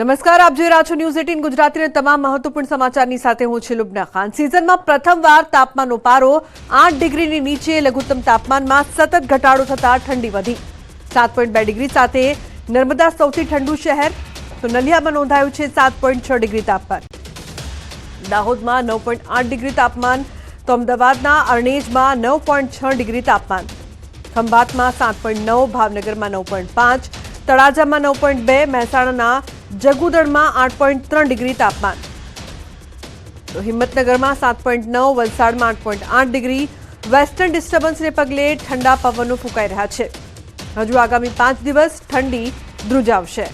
નમસ્કાર, આપ જોઈ રહ્યા છો ન્યૂઝ એટીન ગુજરાતીને તમામ મહત્વપૂર્ણ સમાચારની સાથે હું છું લુબના ખાન. સિઝનમાં પ્રથમવાર તાપમાનનો પારો આઠ ડિગ્રીની નીચે, લઘુત્તમ તાપમાનમાં સતત ઘટાડો થતા ઠંડી વધી. સાત પોઈન્ટ બે ડિગ્રી સાથે નર્મદા સૌથી ઠંડુ શહેર, તો નલિયામાં નોંધાયું છે સાત પોઈન્ટ છ ડિગ્રી તાપમાન દાહોદમાં નવ પોઈન્ટ આઠ ડિગ્રી તાપમાન, તો અમદાવાદના અરણેજમાં નવ પોઈન્ટ છ ડિગ્રી તાપમાન. ખંભાતમાં સાત પોઈન્ટ નવ, ભાવનગરમાં નવ પોઈન્ટ પાંચ, તળાજામાં નવ પોઈન્ટ બે, મહેસાણાના જગુદણમાં આઠ પોઈન્ટ ત્રણ ડિગ્રી તાપમાન. તો હિંમતનગરમાં સાત પોઈન્ટ નવ, વલસાડમાં આઠ પોઈન્ટ આઠ ડિગ્રી. વેસ્ટર્ન ડિસ્ટર્બન્સને પગલે ઠંડા પવનો ફૂંકાઈ રહ્યા છે. હજુ આગામી પાંચ દિવસ ઠંડી ધ્રુજાવશે.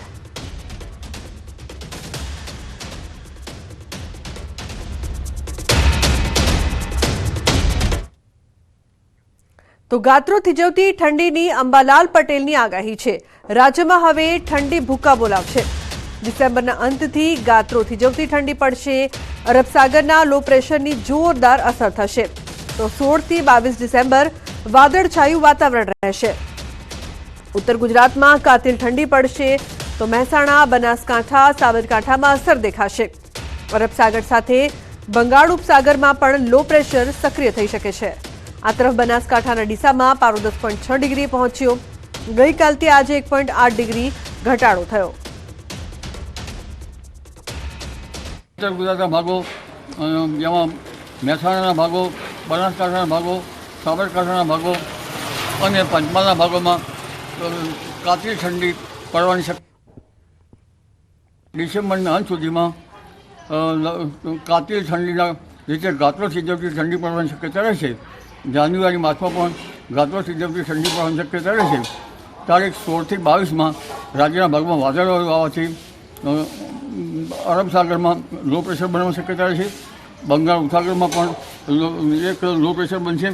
તો ગાત્રો થીજવતી ઠંડીની અંબાલાલ પટેલની આગાહી છે. રાજ્યમાં હવે ઠંડી ભૂકા બોલાવશે. ડિસેમ્બરના અંતથી ગાત્રો થીજવતી ઠંડી પડશે. અરબ સાગરના લો પ્રેશરની જોરદાર અસર થશે. તો સોળથી બાવીસ ડિસેમ્બર વાદળછાયું વાતાવરણ રહેશે. ઉત્તર ગુજરાતમાં કાતિલ ઠંડી પડશે. તો મહેસાણા, બનાસકાંઠા, સાબરકાંઠામાં અસર દેખાશે. અરબ સાગર સાથે બંગાળ ઉપસાગરમાં પણ લો પ્રેશર સક્રિય થઈ શકે છે. આ તરફ બનાસકાંઠાના ડીસામાં પારો દસ પોઈન્ટ છ ડિગ્રી પહોંચ્યો. ગઈકાલથી આજે એક પોઈન્ટ આઠ ડિગ્રી ઘટાડો થયો. ઉત્તર ગુજરાતના ભાગો જેમાં મહેસાણાના ભાગો, બનાસકાંઠાના ભાગો, સાબરકાંઠાના ભાગો અને પંચમહાલના ભાગોમાં કાતરી ઠંડી પડવાની શક, ડિસેમ્બરના અંત સુધીમાં કાતરી ઠંડીના રીતે ગાત્રો સિદ્ધવતી ઠંડી પડવાની શક્યતા રહેશે જાન્યુઆરી માસમાં પણ ગાત્રો સિદ્ધવતી ઠંડી પડવાની શક્યતા રહેશે તારીખ સોળથી બાવીસમાં રાજ્યના ભાગમાં વાદળો આવવાથી અરબ સાગરમાં લો પ્રેશર બનવાની શક્યતા છે. બંગાળ ઉપસાગરમાં પણ એક લો પ્રેશર બનશે.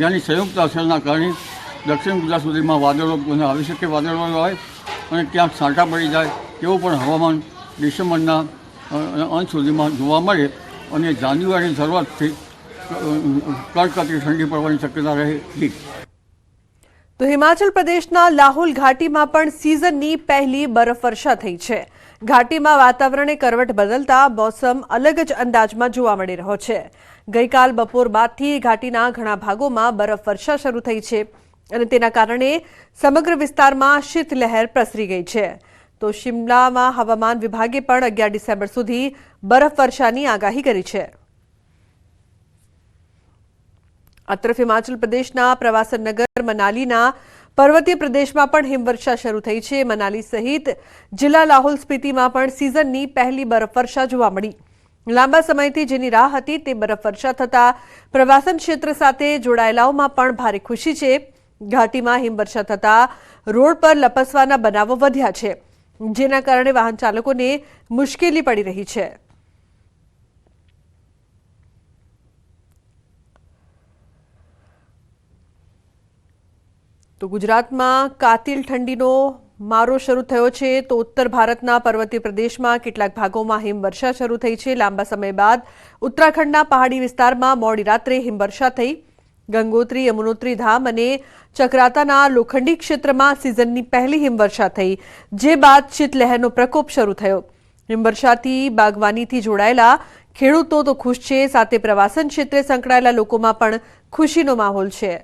જેની સંયુક્ત અસરના કારણે દક્ષિણ ગુજરાત સુધીમાં વાદળો આવી શકે વાદળો આવે અને ક્યાંક છાંટા પડી જાય તેવું પણ હવામાન ડિસેમ્બરના અંત સુધીમાં જોવા મળે અને જાન્યુઆરીની શરૂઆતથી કડકડતી ઠંડી પડવાની શક્યતા રહે તો હિમાચલ પ્રદેશના લાહુલ ઘાટીમાં પણ સિઝનની પહેલી બરફવર્ષા થઈ છે. ઘાટીમાં વાતાવરણે કરવટ બદલતા મોસમ અલગ જ અંદાજમાં જોવા મળી રહ્યો છે. ગઈકાલ બપોર બાદથી ઘાટીના ઘણા ભાગોમાં બરફવર્ષા શરૂ થઈ છે અને તેના કારણે સમગ્ર વિસ્તારમાં શીતલહેર પ્રસરી ગઈ છે. તો શિમલામાં હવામાન વિભાગે પણ અગિયાર ડિસેમ્બર સુધી બરફવર્ષાની આગાહી કરી છે. આ તરફ હિમાચલ પ્રદેશના પ્રવાસન નગર મનાલીના પર્વતીય પ્રદેશમાં પણ હિમવર્ષા શરૂ થઈ છે. મનાલી સહિત જિલ્લા લાહોલ સ્પીતિમાં પણ સિઝનની પહેલી બરફવર્ષા જોવા મળી. લાંબા સમયથી જેની રાહ હતી તે બરફવર્ષા થતાં પ્રવાસન ક્ષેત્ર સાથે જોડાયેલાઓમાં પણ ભારે ખુશી છે. ઘાટીમાં હિમવર્ષા થતાં રોડ પર લપસવાના બનાવો વધ્યા છે, જેના કારણે વાહન ચાલકોને મુશ્કેલી પડી રહી છે. તો ગુજરાતમાં કાતિલ ઠંડીનો મારો શરૂ થયો છે. તો ઉત્તર ભારતના પર્વતીય પ્રદેશમાં કેટલાક ભાગોમાં હિમવર્ષા શરૂ થઈ છે. લાંબા સમય બાદ ઉત્તરાખંડના પહાડી વિસ્તારમાં મોડી રાત્રે હિમવર્ષા થઈ. ગંગોત્રી, યમુનોત્રી ધામ અને ચક્રાતાના લોખંડી ક્ષેત્રમાં સિઝનની પહેલી હિમવર્ષા થઈ, જે બાદ શીતલહેરનો પ્રકોપ શરૂ થયો. હિમવર્ષાથી બાગવાનીથી જોડાયેલા ખેડૂતો તો ખુશ છે. સાથે પ્રવાસન ક્ષેત્રે સંકળાયેલા લોકોમાં પણ ખુશીનો માહોલ છે.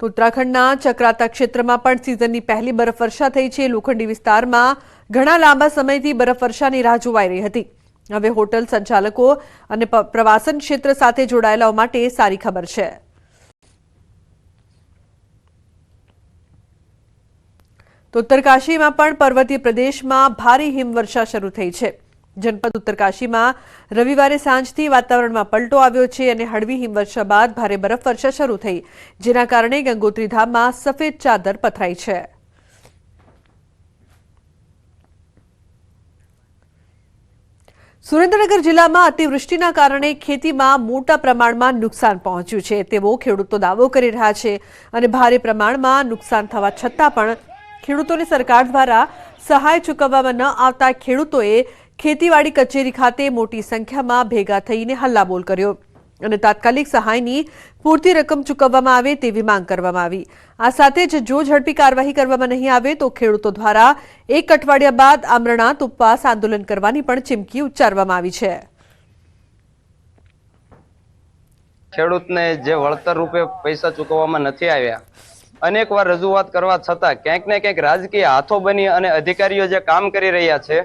તો ઉત્તરાખંડના ચક્રાતા ક્ષેત્રમાં પણ સિઝનની પહેલી બરફવર્ષા થઈ છે. લોખંડી વિસ્તારમાં ઘણા લાંબા સમયથી બરફવર્ષાની રાહ જોવાઈ રહી હતી. હવે હોટલ સંચાલકો અને પ્રવાસન ક્ષેત્ર સાથે જોડાયેલાઓ માટે સારી ખબર છે. તો ઉત્તરકાશીમાં પણ પર્વતીય પ્રદેશમાં ભારે હિમવર્ષા શરૂ થઈ છે. જનપદ ઉત્તરકાશીમાં રવિવારે સાંજથી વાતાવરણમાં પલટો આવ્યો છે અને હળવી હિમવર્ષા બાદ ભારે બરફવર્ષા શરૂ થઈ. જેના કારણે ગંગોત્રી ધામમાં સફેદ ચાદર પથરાઈ છે. સુરેન્દ્રનગર જિલ્લામાં અતિવૃષ્ટિના કારણે ખેતીમાં મોટા પ્રમાણમાં નુકસાન પહોંચ્યું છે. તેવો ખેડૂતો દાવો કરી રહ્યા છે અને ભારે પ્રમાણમાં નુકસાન થવા છતાં પણ ખેડૂતોને સરકાર દ્વારા સહાય ચૂકવવામાં ન આવતા ખેડૂતોએ ખેતીવાડી કચેરી ખાતે મોટી સંખ્યામાં ભેગા થઈને હલ્લાબોલ કર્યો અને તાત્કાલિક સહાયની પૂરતી રકમ ચૂકવવામાં આવે તેવી માંગ કરવામાં આવી. આ સાથે જ જો ઝડપી કાર્યવાહી કરવામાં નહીં આવે તો ખેડૂતો દ્વારા એક અઠવાડિયા બાદ આમરણાંત ઉપવાસ આંદોલન કરવાની પણ ચીમકી ઉચ્ચારવામાં આવી છે. ખેડૂતને જે વળતર રૂપે પૈસા ચૂકવવામાં નથી આવ્યા, અનેકવાર રજૂઆત કરવા છતાં ક્યાંક ને ક્યાંક રાજકીય હાથો બની અને અધિકારીઓ જે કામ કરી રહ્યા છે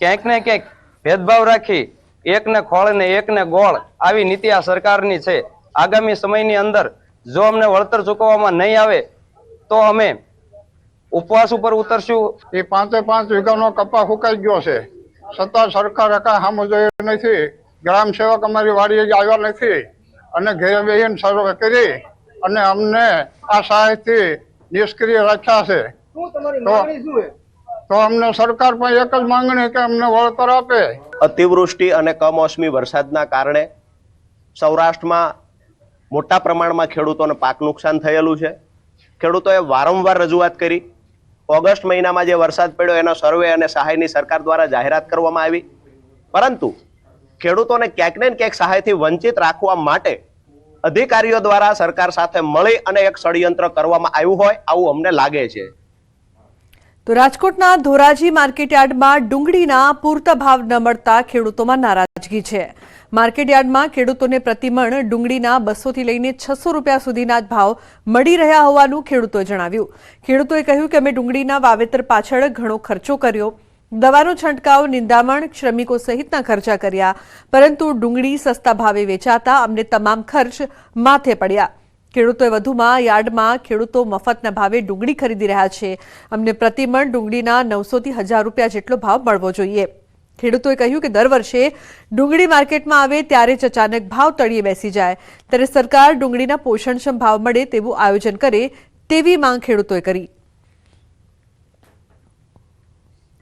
ક્યાંક ને ક્યાંક ભેદભાવ રાખી એકને ખોળ ને એકને ગોળ આવી નીતિ આ સરકારની છે. આગામી સમયની અંદર જો અમને વળતર ચૂકવવામાં નહીં આવે તો અમે ઉપવાસ ઉપર ઉતરશું. એ પાંચે પાંચ વીઘાનો કપા ફૂંકાઈ ગયો છે. છતાં સરકાર કાંઈ સામો જોયું નથી. ગ્રામ સેવક અમારી વાડીએ જ આવ્યા નથી. અને ઘેરે બેહીને સર્વે કરી અને અમને આ સહાયથી નિષ્ક્રિય રાખ્યા છે. તો તો અમને સરકાર પણ એક જ માંગણી કે અમને વળતર આપે. અતિવૃષ્ટિ અને કમોસમી વરસાદના કારણે સૌરાષ્ટ્રમાં મોટા પ્રમાણમાં ખેડૂતોને પાક નુકસાન થયેલું છે. ખેડૂતોએ વારંવાર રજૂઆત કરી. ઓગસ્ટ મહિનામાં જે વરસાદ પડ્યો એનો સર્વે અને સહાયની સરકાર દ્વારા જાહેરાત કરવામાં આવી. પરંતુ ખેડૂતોને ક્યાંક ને ક્યાંક સહાયથી વંચિત રાખવા માટે અધિકારીઓ દ્વારા સરકાર સાથે મળી અને એક ષડયંત્ર કરવામાં આવ્યું હોય, આવું અમને લાગે છે. તો રાજકોટના ધોરાજી માર્કેટયાર્ડમાં ડુંગળીના પૂરતા ભાવ ન મળતા ખેડૂતોમાં નારાજગી છે. માર્કેટયાર્ડમાં ખેડૂતોને પ્રતિમણ ડુંગળીના બસોથી લઈને છસો રૂપિયા સુધીના જ ભાવ મળી રહ્યા હોવાનું ખેડૂતોએ જણાવ્યું. ખેડૂતોએ કહ્યું કે અમે ડુંગળીના વાવેતર પાછળ ઘણો ખર્ચો કર્યો. દવાનો છંટકાવ, નિંદામણ, શ્રમિકો સહિતના ખર્ચા કર્યા, પરંતુ ડુંગળી સસ્તા ભાવે વેચાતા અમને તમામ ખર્ચ માથે પડ્યા. ખેડૂતોએ વધુમાં યાર્ડમાં ખેડૂતો મફતના ભાવે ડુંગળી ખરીદી રહ્યા છે. અમને પ્રતિમણ ડુંગળીના નવસોથી હજાર રૂપિયા જેટલો ભાવ મળવો જોઈએ. ખેડૂતોએ કહ્યું કે દર વર્ષે ડુંગળી માર્કેટમાં આવે ત્યારે જ અચાનક ભાવ તળિયે બેસી જાય. ત્યારે સરકાર ડુંગળીના પોષણક્ષમ ભાવ મળે તેવું આયોજન કરે તેવી માંગ ખેડૂતોએ કરી.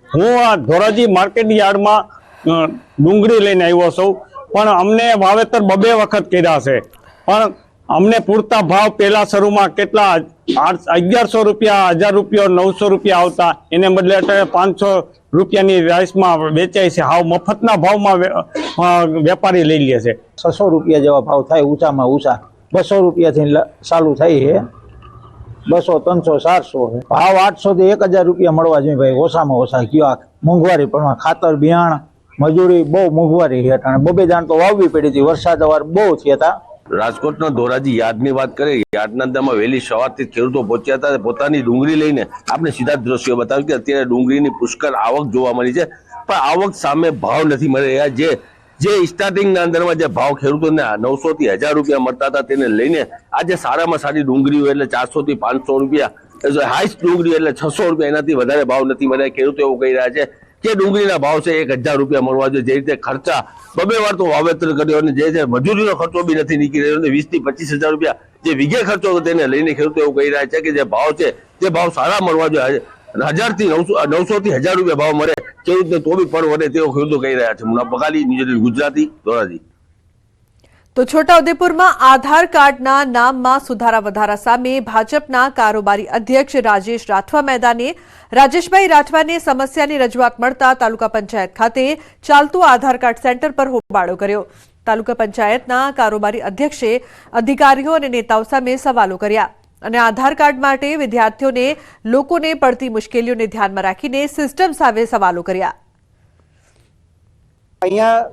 હું આ ધોરાજી માર્કેટ યાર્ડમાં ડુંગળી લઈને આવ્યો છું. પણ અમને વાવેતર બબે વખત કર્યા છે. પણ અમને પૂરતા ભાવ પહેલા શરૂમાં કેટલા? અગિયારસો રૂપિયા, હજાર રૂપિયા, નવસો રૂપિયા આવતા. એને બદલે પાંચસો રૂપિયાની રાઈસમાં વેચાય છે. હાવ મફતના ભાવમાં વેપારી લઈ લે છે. છસો રૂપિયા જેવા ભાવ થાય ઊંચામાં ઊંચા. બસો રૂપિયાથી ચાલુ થાય છે. બસો, ત્રણસો, ચારસો. ભાવ આઠસો થી એક હજાર રૂપિયા મળવા જોઈએ ભાઈ. ઓછામાં ઓછા કયો મોંઘવારી પણ ખાતર, બિયાણ, મજૂરી બહુ મોંઘવારી હેઠળ બબે જાણ તો વાવવી પડી હતી. વરસાદ અવાર બહુ થયા હતા. રાજકોટના ધોરાજી યાદની વાત કરીએ યાદના અંદરમાં વહેલી સવારથી ખેડૂતો પહોંચ્યા હતા. પોતાની ડુંગળી લઈને આપણે સીધા દ્રશ્યો બતાવ્યું કે અત્યારે ડુંગળીની પુષ્કળ આવક જોવા મળી છે. પણ આવક સામે ભાવ નથી મળી રહ્યા. જે જે સ્ટાર્ટિંગના અંદરમાં જે ભાવ ખેડૂતોને નવસો થી હજાર રૂપિયા મળતા હતા, તેને લઈને આજે સારામાં સારી હોય એટલે ચારસો થી પાંચસો રૂપિયા. હાઈસ્ટ ડુંગળી એટલે છસો રૂપિયા. એનાથી વધારે ભાવ નથી મળ્યા. ખેડૂતો એવું કહી રહ્યા છે કે ડુંગળીના ભાવ છે એક હજાર રૂપિયા મળવા જોઈએ. જે રીતે ખર્ચા બબે વાર તો વાવેતર કર્યો અને જે છે મજૂરીનો ખર્ચો બી નથી નીકળી રહ્યો અને વીસથી પચીસ હજાર રૂપિયા જે વીઘે ખર્ચો તેને લઈને ખેડૂતો એવું કહી રહ્યા છે કે જે ભાવ છે તે ભાવ સારા મળવા જોઈએ. હજારથી નવસો નવસો થી હજાર રૂપિયા ભાવ મળે ખેડૂતને તો બી પણ વધે તેવો ખેડૂતો કહી રહ્યા છે. મુના બગાલી ન્યૂઝ ગુજરાતી ધોરાજી. તો છોટાઉદેપુરમાં આધાર કાર્ડના નામમાં સુધારા વધારા સામે ભાજપના કારોબારી અધ્યક્ષ રાજેશ રાઠવા મેદાને રાજેશભાઈ રાઠવાને સમસ્યાની રજૂઆત મળતા તાલુકા પંચાયત ખાતે ચાલતું આધાર કાર્ડ સેન્ટર પર હોબાળો કર્યો. તાલુકા પંચાયતના કારોબારી અધ્યક્ષે અધિકારીઓ અને નેતાઓ સામે સવાલો કર્યા અને આધાર કાર્ડ માટે વિદ્યાર્થીઓને લોકોને પડતી મુશ્કેલીઓને ધ્યાનમાં રાખીને સિસ્ટમ સામે સવાલો કર્યા. અહીંયા